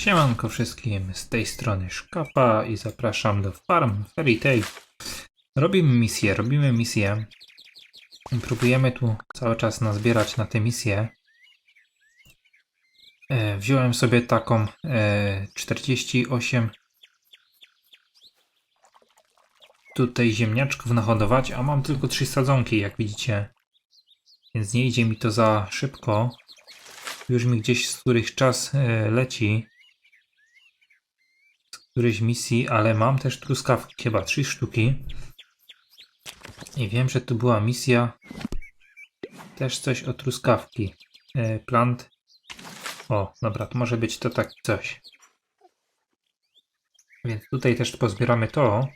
Siemanko wszystkim, z tej strony Szkapa i zapraszam do Farm Fairy Tail. Robimy misję, robimy misję. Próbujemy tu cały czas nazbierać na te misje. E, wziąłem sobie taką e, 48 tutaj ziemniaczków nahodować, a mam tylko trzy sadzonki, jak widzicie. Więc nie idzie mi to za szybko. Już mi gdzieś z których czas e, leci. Którejś misji, ale mam też truskawki, chyba trzy sztuki. I wiem, że tu była misja. Też coś o truskawki. E, plant. O, dobra, to może być to tak coś. Więc tutaj też pozbieramy to.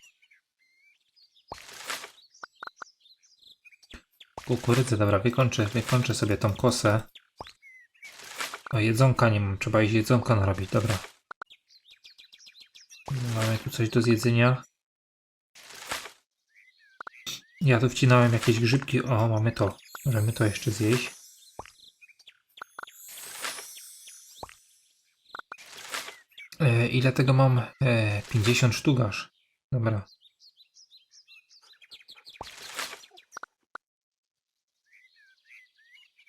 Kukurydzę, dobra, wykończę, wykończę sobie tą kosę. O, jedzonka nie mam, trzeba iść jedzonka narobić, dobra. Mamy tu coś do zjedzenia. Ja tu wcinałem jakieś grzybki, o, mamy to. Możemy to jeszcze zjeść. E, ile tego mam? E, 50 sztuk aż. Dobra.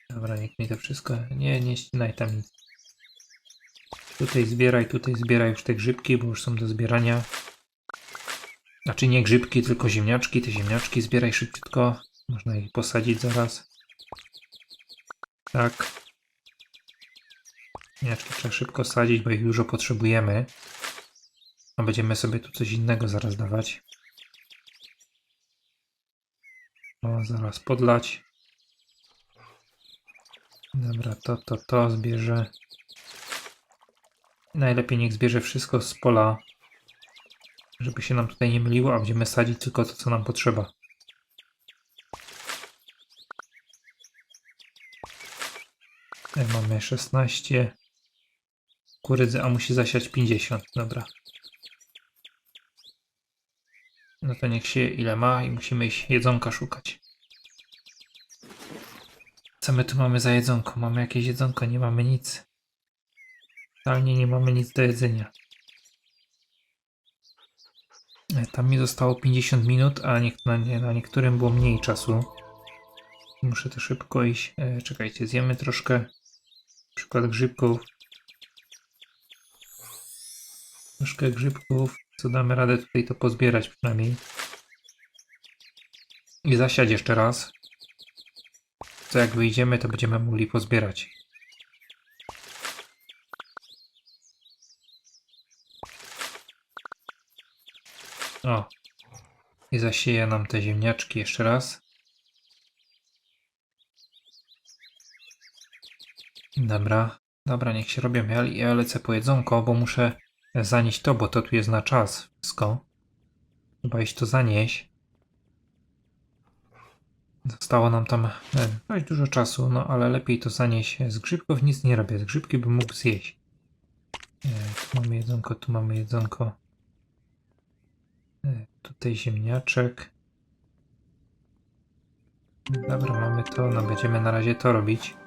Dobra, niech mi to wszystko. Nie, nie ścinaj tam nic. Tutaj zbieraj, tutaj zbieraj już te grzybki, bo już są do zbierania. Znaczy nie grzybki, tylko ziemniaczki. Te ziemniaczki zbieraj szybciutko. Można je posadzić zaraz. Tak. Ziemniaczki trzeba szybko sadzić, bo ich dużo potrzebujemy. A będziemy sobie tu coś innego zaraz dawać. O, zaraz podlać. Dobra, to, to, to zbierze. Najlepiej niech zbierze wszystko z pola, żeby się nam tutaj nie myliło, a będziemy sadzić tylko to, co nam potrzeba. Tutaj mamy 16 kurydzy, a musi zasiać 50. Dobra. No to niech się ile ma i musimy iść jedzonka szukać. Co my tu mamy za jedzonko? Mamy jakieś jedzonko? Nie mamy nic. Totalnie nie mamy nic do jedzenia. E, Tam mi zostało 50 minut, a na, na niektórym było mniej czasu. Muszę to szybko iść. E, czekajcie, zjemy troszkę. Przykład grzybków. Troszkę grzybków. Co damy radę tutaj to pozbierać przynajmniej. I zasiać jeszcze raz. To jak wyjdziemy, to będziemy mogli pozbierać. O. I zasieje nam te ziemniaczki jeszcze raz. Dobra. Dobra, niech się robią. Ja, ja lecę po jedzonko, bo muszę zanieść to, bo to tu jest na czas. Wszystko. Trzeba iść to zanieść. Zostało nam tam e, dość dużo czasu, no ale lepiej to zanieść. Z grzybków nic nie robię. Z grzybki bym mógł zjeść. E, tu mamy jedzonko, tu mamy jedzonko. E, tutaj ziemniaczek. Dobra, mamy to. No będziemy na razie to robić.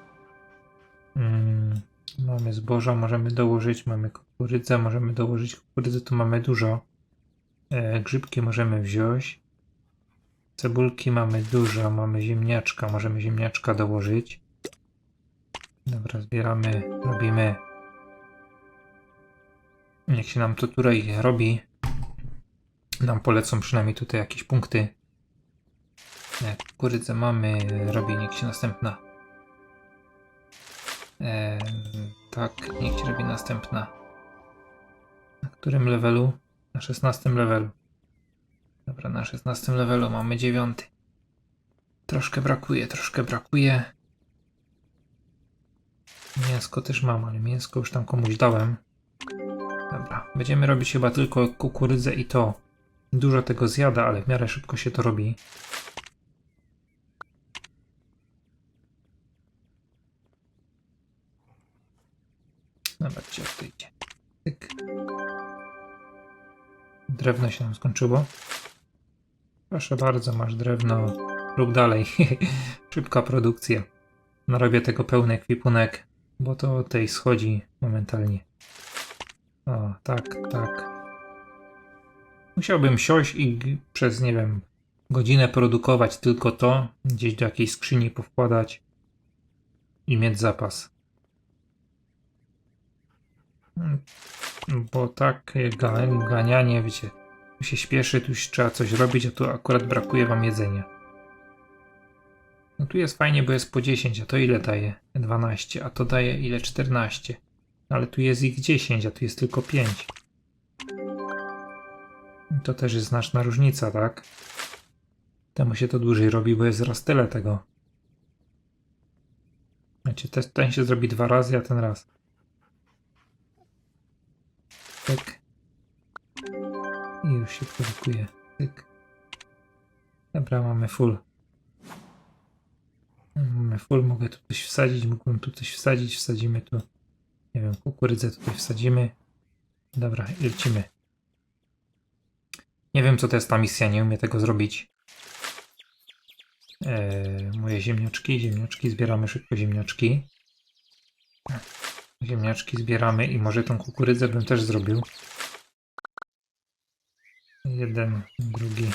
Mm, mamy zboża, możemy dołożyć. Mamy kukurydzę, możemy dołożyć kukurydzę. Tu mamy dużo. E, grzybki możemy wziąć. Cebulki mamy dużo, mamy ziemniaczka, możemy ziemniaczka dołożyć. Dobra, zbieramy, robimy. Niech się nam to tutaj robi. Nam polecą przynajmniej tutaj jakieś punkty. E, Kukurydzę mamy, robi niech się następna. E, tak, niech się robi następna. Na którym levelu? Na 16 levelu. Dobra, na 16 levelu mamy 9. Troszkę brakuje, troszkę brakuje. Mięsko też mam, ale mięsko już tam komuś dałem. Dobra, będziemy robić chyba tylko kukurydzę i to. Dużo tego zjada, ale w miarę szybko się to robi. Dobra, gdzie to idzie? Tyk. Drewno się nam skończyło. Proszę bardzo, masz drewno. Rób dalej. Szybka produkcja. Narobię tego pełny ekwipunek, bo to tej schodzi momentalnie. O, tak, tak. Musiałbym siąść i przez, nie wiem, godzinę produkować tylko to, gdzieś do jakiejś skrzyni powkładać i mieć zapas. Mm, Bo tak ga- ganianie, wiecie, tu się śpieszy, tu już trzeba coś robić, a tu akurat brakuje wam jedzenia. No tu jest fajnie, bo jest po 10, a to ile daje? 12, a to daje ile? 14. Ale tu jest ich 10, a tu jest tylko 5. To też jest znaczna różnica, tak? Temu się to dłużej robi, bo jest raz tyle tego. Znaczy, te- ten się zrobi dwa razy, a ten raz. Tyk. I już się produkuje. Tyk. Dobra, mamy full. Mamy full, mogę tu coś wsadzić, mógłbym tu coś wsadzić, wsadzimy tu, nie wiem, kukurydzę tutaj wsadzimy. Dobra, lecimy. Nie wiem, co to jest ta misja, nie umiem tego zrobić. Eee, moje ziemniaczki, ziemniaczki, zbieramy szybko ziemniaczki. Ziemniaczki zbieramy i może tą kukurydzę bym też zrobił. Jeden, drugi,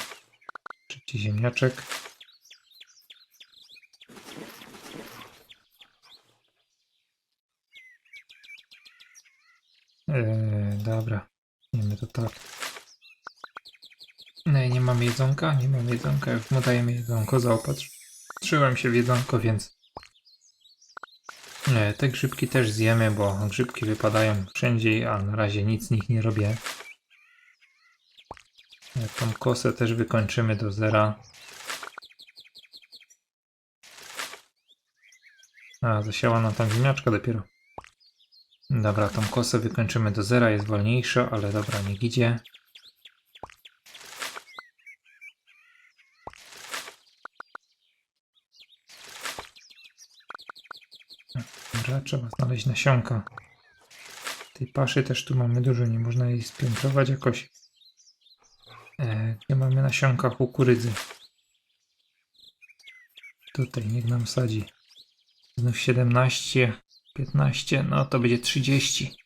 trzeci ziemniaczek. Eee, dobra, nie to tak. Nie, nie mamy jedzonka, nie mamy jedzonka, już mu dajemy jedzonko, zaopatrz. Trzymam się w jedzonko, więc nie, te grzybki też zjemy, bo grzybki wypadają wszędzie, a na razie nic z nich nie robię. Tą kosę też wykończymy do zera. A, zasiała nam tam ziemniaczka dopiero. Dobra, tą kosę wykończymy do zera, jest wolniejsza, ale dobra, niech idzie. Dobra, trzeba znaleźć nasionka. Tej paszy też tu mamy dużo, nie można jej spiętrować jakoś. E, gdzie mamy nasionka kukurydzy? Tutaj, niech nam sadzi. Znów 17, 15, no to będzie 30.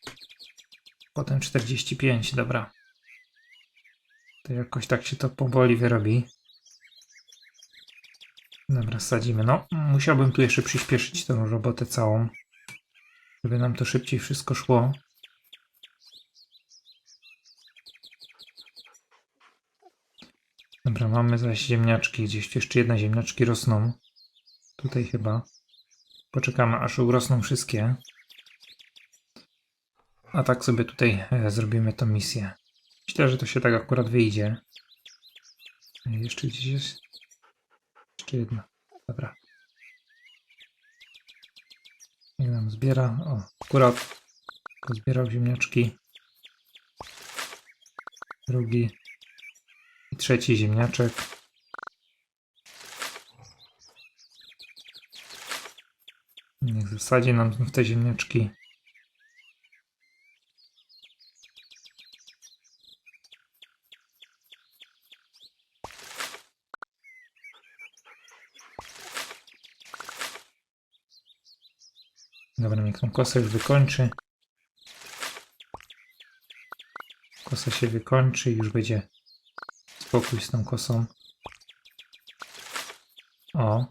Potem 45, dobra. To jakoś tak się to powoli wyrobi. Dobra, sadzimy. No, musiałbym tu jeszcze przyspieszyć tę robotę całą, żeby nam to szybciej wszystko szło. Dobra, mamy zaś ziemniaczki. Gdzieś jeszcze jedne ziemniaczki rosną. Tutaj chyba. Poczekamy, aż urosną wszystkie. A tak sobie tutaj e, zrobimy tą misję. Myślę, że to się tak akurat wyjdzie. Jeszcze gdzieś jest. Jeszcze jedna. Dobra. Niech nam zbiera. O, akurat zbierał ziemniaczki. Drugi. I trzeci ziemniaczek. Niech zasadzi nam znów te ziemniaczki. Dobra, niech tą kosę już wykończy. Kosa się wykończy i już będzie spokój z tą kosą. O.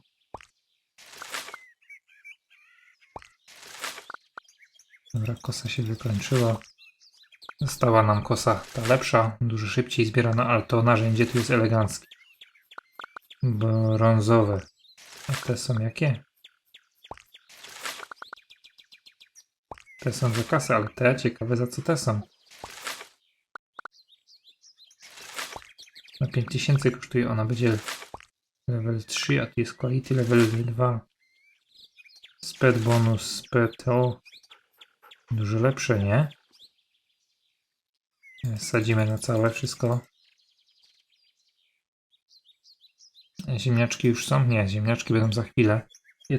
Dobra, kosa się wykończyła. Została nam kosa ta lepsza, dużo szybciej zbierana, ale to narzędzie tu jest eleganckie. Brązowe. A te są jakie? Te są za kasę, ale te ciekawe za co te są. Na 5000 kosztuje, ona będzie level 3, a tu jest quality level 2. Sped bonus, sped. Dużo lepsze, nie? Sadzimy na całe wszystko. Ziemniaczki już są? Nie, ziemniaczki będą za chwilę.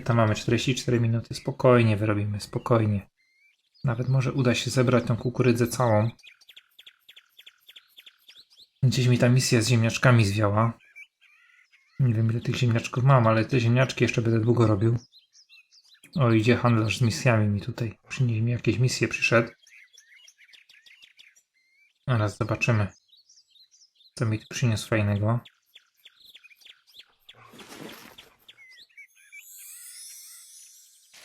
Tam mamy 44 minuty. Spokojnie wyrobimy, spokojnie. Nawet może uda się zebrać tą kukurydzę całą. Gdzieś mi ta misja z ziemniaczkami zwiała. Nie wiem ile tych ziemniaczków mam, ale te ziemniaczki jeszcze będę długo robił. O, idzie handlarz z misjami mi tutaj. Przynieś mi jakieś misje przyszedł. Zaraz zobaczymy, co mi tu przyniósł fajnego.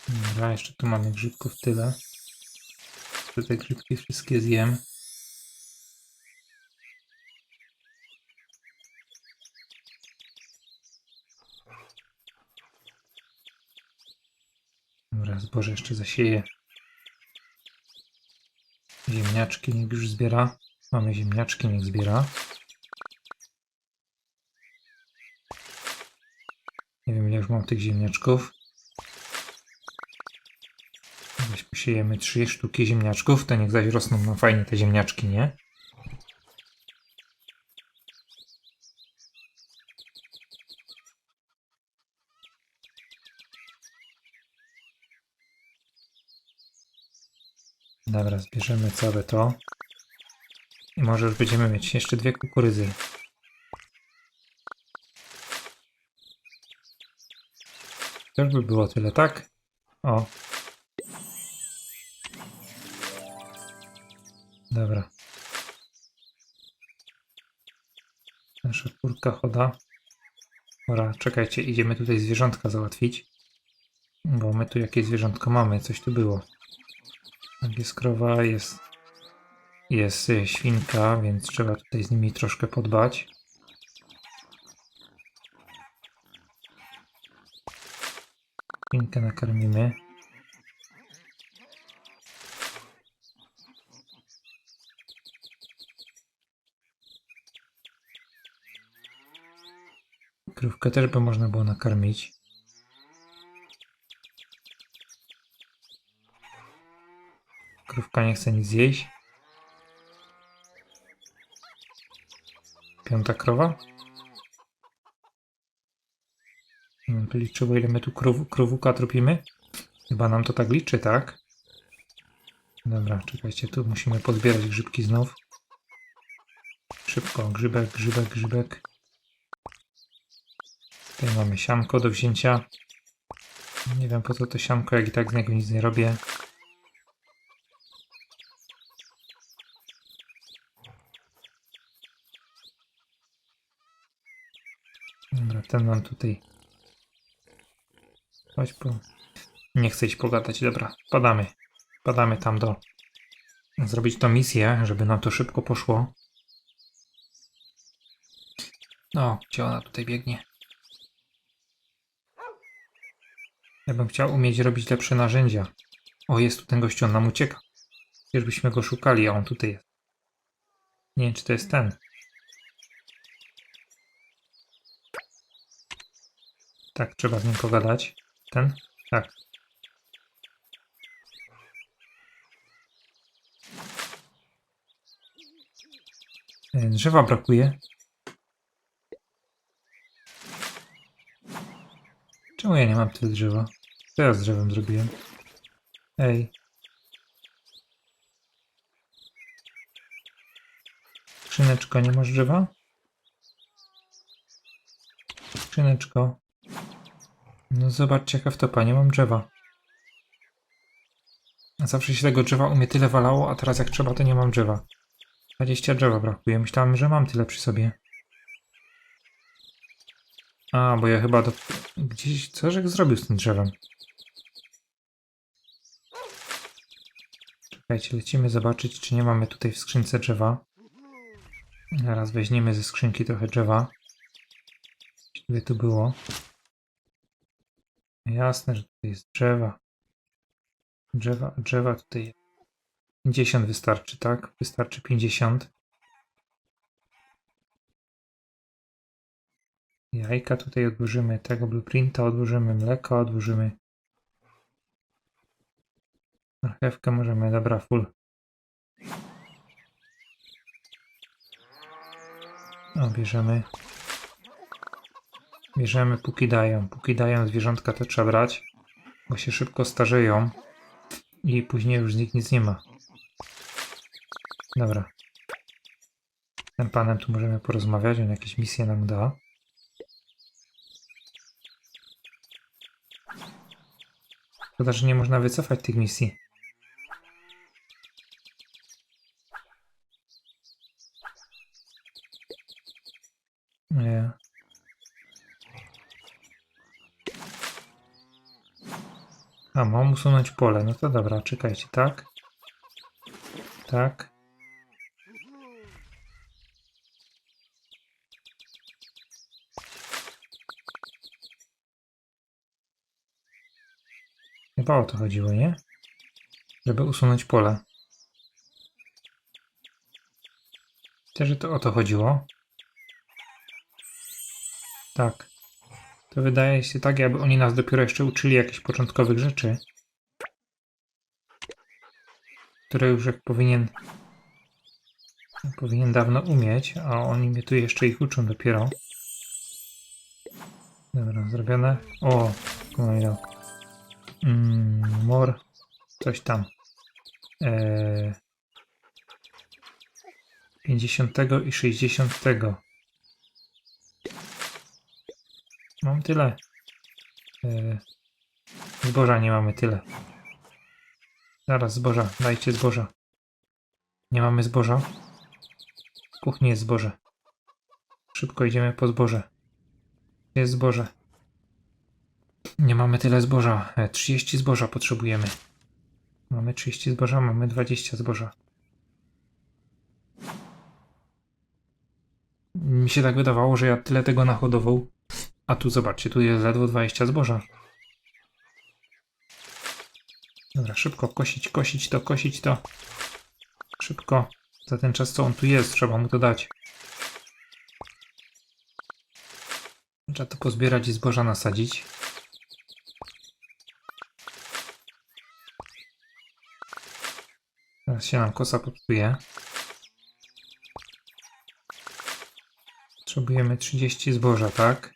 Dobra, jeszcze tu mamy grzybków tyle. Że te grzybki wszystkie zjem. Dobra, zboże jeszcze zasieję. Ziemniaczki niech już zbiera. Mamy ziemniaczki, niech zbiera. Nie wiem ile już mam tych ziemniaczków. Weź posiejemy trzy sztuki ziemniaczków, to niech zaś rosną nam fajnie te ziemniaczki, nie? Dobra, zbierzemy całe to. I może już będziemy mieć jeszcze dwie kukurydzy. To by było tyle, tak? O. Dobra. Nasza kurka choda. Dobra, czekajcie, idziemy tutaj zwierzątka załatwić. Bo my tu jakieś zwierzątko mamy, coś tu było. Tak, Jest krowa, jest, jest y, świnka, więc trzeba tutaj z nimi troszkę podbać. Świnkę nakarmimy. Krówkę też by można było nakarmić. Krówka nie chce nic zjeść. Piąta krowa? Nie wiem, liczyło ile my tu krów, krówuka tropimy? Chyba nam to tak liczy, tak? Dobra, czekajcie, tu musimy pozbierać grzybki znów. Szybko, grzybek, grzybek, grzybek. Tutaj mamy sianko do wzięcia. Nie wiem po co to sianko, jak i tak z niego nic nie robię. Dobra, ten nam tutaj. Chodź po. Nie chcę iść pogadać, dobra. Padamy. Padamy tam do. Zrobić tą misję, żeby nam to szybko poszło. No, gdzie ona tutaj biegnie? Ja bym chciał umieć robić lepsze narzędzia. O, jest tu ten gościu, on nam ucieka. Już byśmy go szukali, a on tutaj jest. Nie wiem, czy to jest ten. Tak, trzeba z nim pogadać. Ten? Tak. E, Drzewa brakuje. Czemu ja nie mam tyle drzewa? Co ja z drzewem zrobiłem? Ej. Skrzyneczko, nie masz drzewa? Skrzyneczko. No zobaczcie jaka wtopa, nie mam drzewa. Zawsze się tego drzewa u mnie tyle walało, a teraz jak trzeba to nie mam drzewa. 20 drzewa brakuje. Myślałem, że mam tyle przy sobie. A, bo ja chyba do... gdzieś... Co żech zrobił z tym drzewem? Czekajcie, lecimy zobaczyć, czy nie mamy tutaj w skrzynce drzewa. Zaraz weźmiemy ze skrzynki trochę drzewa. Gdzie tu było? Jasne, że tutaj jest drzewa. Drzewa, drzewa tutaj jest. 50 wystarczy, tak? Wystarczy 50. Jajka tutaj odłożymy, tego blueprinta odłożymy, mleko odłożymy. Marchewkę możemy, dobra, full. O, bierzemy. Bierzemy póki dają. Póki dają zwierzątka to trzeba brać, bo się szybko starzeją i później już z nich nic nie ma. Dobra. Z tym panem tu możemy porozmawiać, on jakieś misje nam da. Szkoda, że nie można wycofać tych misji. A, mam usunąć pole. No to dobra, czekajcie, tak? Tak. Chyba o to chodziło, nie? Żeby usunąć pole. Też że to o to chodziło. Tak. To wydaje się tak, jakby oni nas dopiero jeszcze uczyli jakichś początkowych rzeczy. Które już jak powinien powinien dawno umieć, a oni mnie tu jeszcze ich uczą dopiero. Dobra, zrobione. O, kolejny. Mm, more. Coś tam. Eee, 50 i 60. Mam tyle. Eee, zboża nie mamy tyle. Zaraz zboża, dajcie zboża. Nie mamy zboża. W kuchni jest zboże. Szybko idziemy po zboże. Jest zboże. Nie mamy tyle zboża. E, 30 zboża potrzebujemy. Mamy 30 zboża, mamy 20 zboża. Mi się tak wydawało, że ja tyle tego nahodował. A tu zobaczcie, tu jest ledwo 20 zboża. Dobra, szybko kosić, kosić to, kosić to. Szybko. Za ten czas, co on tu jest, trzeba mu to dać. Trzeba to pozbierać i zboża nasadzić. Teraz się nam kosa popsuje. Potrzebujemy 30 zboża, tak?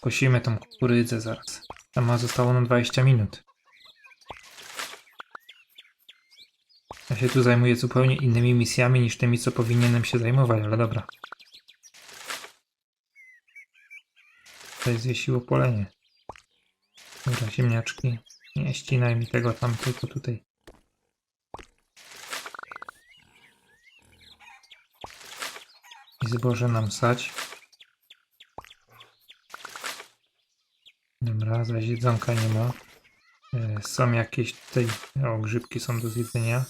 Kosimy tą kukurydzę zaraz. Tam ma zostało nam 20 minut. Ja się tu zajmuję zupełnie innymi misjami niż tymi, co powinienem się zajmować, ale dobra. Tutaj zwiesiło polenie. Dobra, ziemniaczki. Nie ścinaj mi tego tam, tylko tutaj. I zboże nam sać. Dobra, zaś jedzonka nie ma. E, Są jakieś tutaj, o grzybki są do zjedzenia.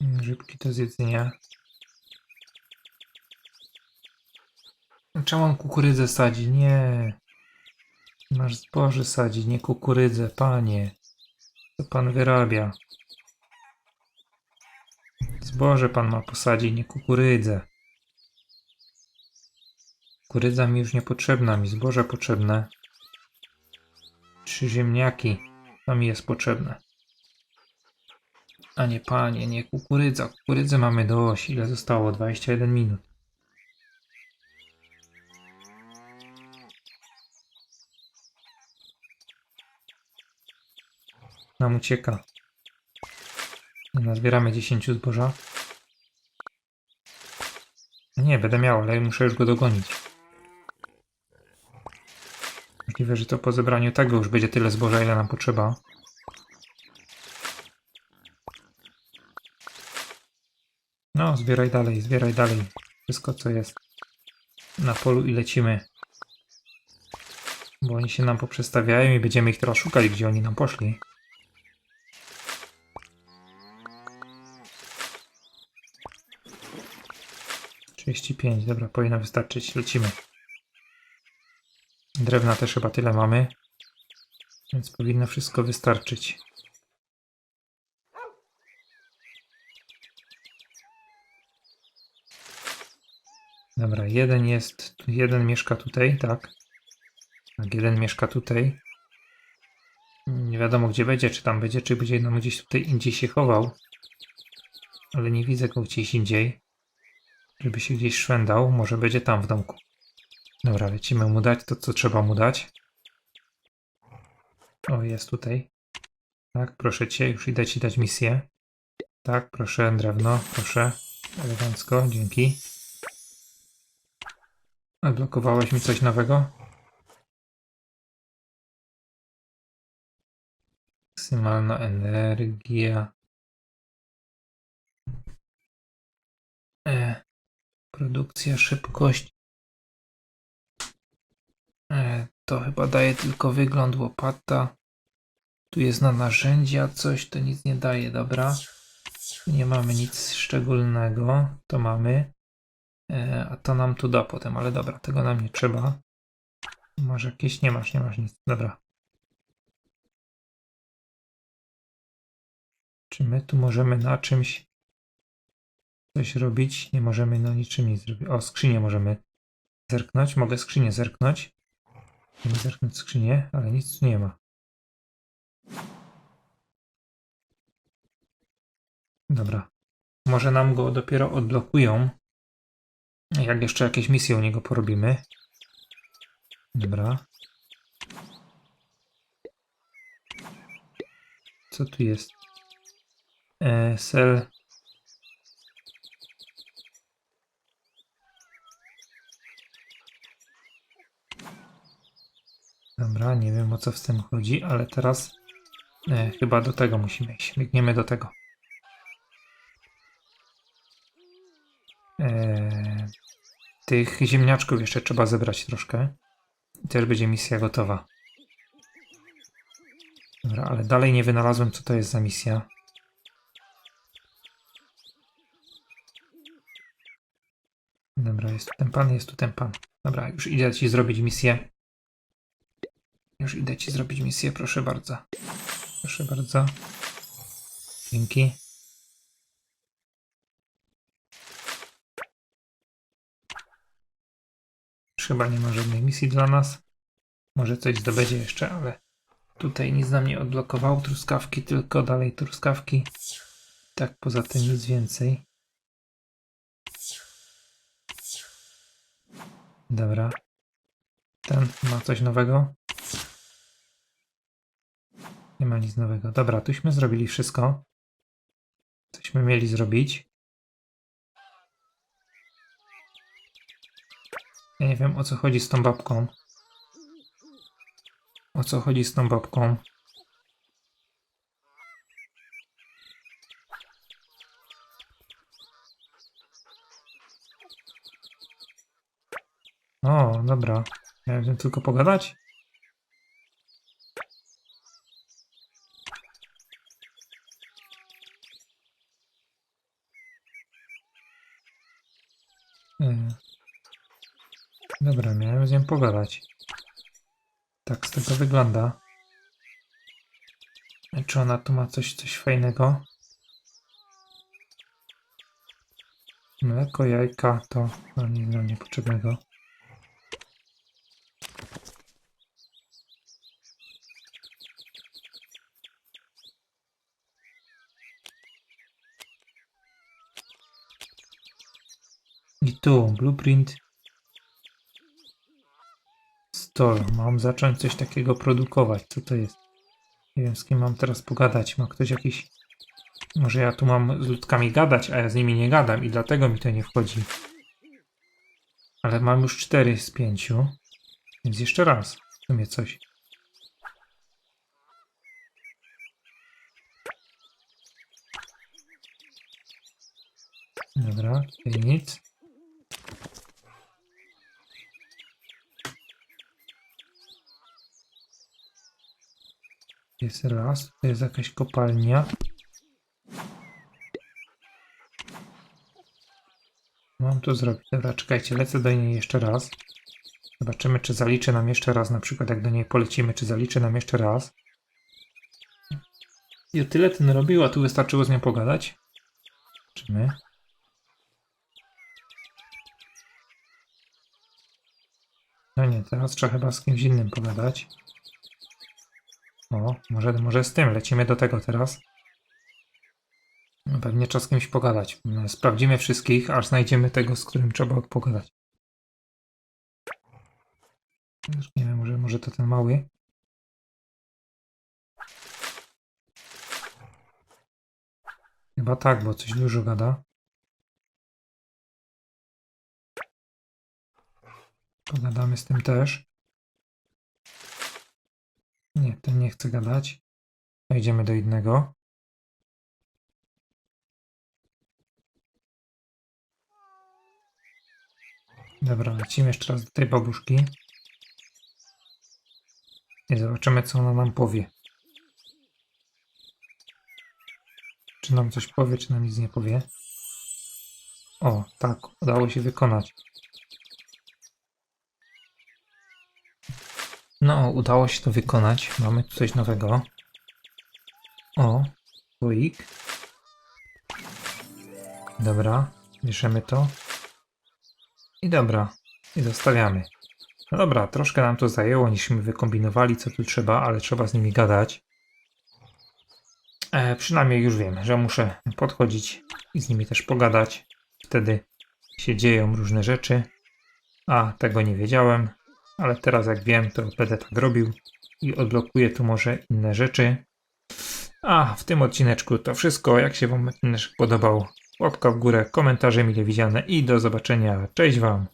Grzybki do zjedzenia. Czemu on kukurydzę sadzi? Nie. Masz zboże sadzić, nie kukurydzę, panie. Co pan wyrabia? Zboże pan ma posadzić, nie kukurydzę. Kukurydza mi już niepotrzebna, mi zboże potrzebne. Trzy ziemniaki, to mi jest potrzebne. A nie panie, nie kukurydza. Kukurydzy mamy dość. Ile zostało? 21 minut. Nam ucieka. Nazbieramy 10 zboża. Nie, będę miał, ale muszę już go dogonić. Możliwe, że to po zebraniu tego już będzie tyle zboża, ile nam potrzeba. No, zbieraj dalej, zbieraj dalej. Wszystko, co jest na polu i lecimy. Bo oni się nam poprzestawiają i będziemy ich teraz szukać, gdzie oni nam poszli. Trzydzieści pięć, dobra, powinno wystarczyć. Lecimy. Drewna też chyba tyle mamy. Więc powinno wszystko wystarczyć. Dobra, jeden jest, jeden mieszka tutaj, tak? Tak, jeden mieszka tutaj. Nie wiadomo gdzie będzie, czy tam będzie, czy będzie nam gdzieś tutaj indziej się chował. Ale nie widzę go gdzieś indziej. Żeby się gdzieś szwendał, może będzie tam w domku. Dobra, lecimy mu dać to, co trzeba mu dać. O, jest tutaj. Tak, proszę cię, już idę ci dać misję. Tak, proszę, drewno, proszę. Elegancko, dzięki. Odblokowałeś mi coś nowego? Maksymalna energia. E, produkcja, szybkość. E, to chyba daje tylko wygląd łopata. Tu jest na narzędzia coś, to nic nie daje, dobra. Nie mamy nic szczególnego, to mamy. E, a to nam tu da potem, ale dobra, tego nam nie trzeba. Masz jakieś? Nie masz, nie masz nic. Dobra. Czy my tu możemy na czymś coś robić? Nie możemy na niczym nic zrobić. O, skrzynię możemy zerknąć. Mogę skrzynię zerknąć. Mogę zerknąć skrzynię, ale nic tu nie ma. Dobra. Może nam go dopiero odblokują. Jak jeszcze jakieś misje u niego porobimy. Dobra. Co tu jest? E, sel. Dobra, nie wiem o co w tym chodzi, ale teraz e, chyba do tego musimy iść. Biegniemy do tego. E, tych ziemniaczków jeszcze trzeba zebrać troszkę. I też będzie misja gotowa. Dobra, ale dalej nie wynalazłem, co to jest za misja. Dobra, jest tu ten pan, jest tu ten pan. Dobra, już idę ci zrobić misję. Już idę ci zrobić misję, proszę bardzo. Proszę bardzo. Dzięki. Chyba nie ma żadnej misji dla nas. Może coś zdobędzie jeszcze, ale tutaj nic nam nie odblokowało. Truskawki, tylko dalej truskawki. Tak, poza tym nic więcej. Dobra. Ten ma coś nowego? Nie ma nic nowego. Dobra, tuśmy zrobili wszystko. Cośmy mieli zrobić. Ja nie wiem o co chodzi z tą babką. O co chodzi z tą babką? O, dobra. Miałem z tylko pogadać? Dobra, miałem z nią pogadać. Tak z tego wygląda. Czy ona tu ma coś, coś fajnego? Mleko, jajka, to no, nie znam niepotrzebnego. I tu, blueprint. Mam zacząć coś takiego produkować. Co to jest? Nie wiem, z kim mam teraz pogadać. Ma ktoś jakiś... Może ja tu mam z ludkami gadać, a ja z nimi nie gadam i dlatego mi to nie wchodzi. Ale mam już cztery z pięciu. Więc jeszcze raz. W sumie coś. Dobra, tutaj nic. Jest raz, to jest jakaś kopalnia. Mam to zrobić. Dobra, czekajcie, lecę do niej jeszcze raz. Zobaczymy, czy zaliczy nam jeszcze raz, na przykład jak do niej polecimy, czy zaliczy nam jeszcze raz. I o tyle ten robił, a tu wystarczyło z nią pogadać. Czy my? No nie, teraz trzeba chyba z kimś innym pogadać. O, może, może z tym. Lecimy do tego teraz. Pewnie trzeba z kimś pogadać. Sprawdzimy wszystkich, aż znajdziemy tego, z którym trzeba pogadać. Nie wiem, może, może to ten mały. Chyba tak, bo coś dużo gada. Pogadamy z tym też. Nie, ten nie chce gadać. Wejdziemy do innego. Dobra, lecimy jeszcze raz do tej babuszki. I zobaczymy, co ona nam powie. Czy nam coś powie, czy nam nic nie powie. O, tak, udało się wykonać. No, udało się to wykonać. Mamy tu coś nowego. O, słoik. Dobra, bierzemy to. I dobra, i zostawiamy. No dobra, troszkę nam to zajęło, niżśmy wykombinowali, co tu trzeba, ale trzeba z nimi gadać. E, przynajmniej już wiem, że muszę podchodzić i z nimi też pogadać. Wtedy się dzieją różne rzeczy. A, tego nie wiedziałem, ale teraz jak wiem, to będę tak robił i odblokuję tu może inne rzeczy. A w tym odcineczku to wszystko. Jak się Wam podobał, łapka w górę, komentarze mile widziane i do zobaczenia. Cześć Wam!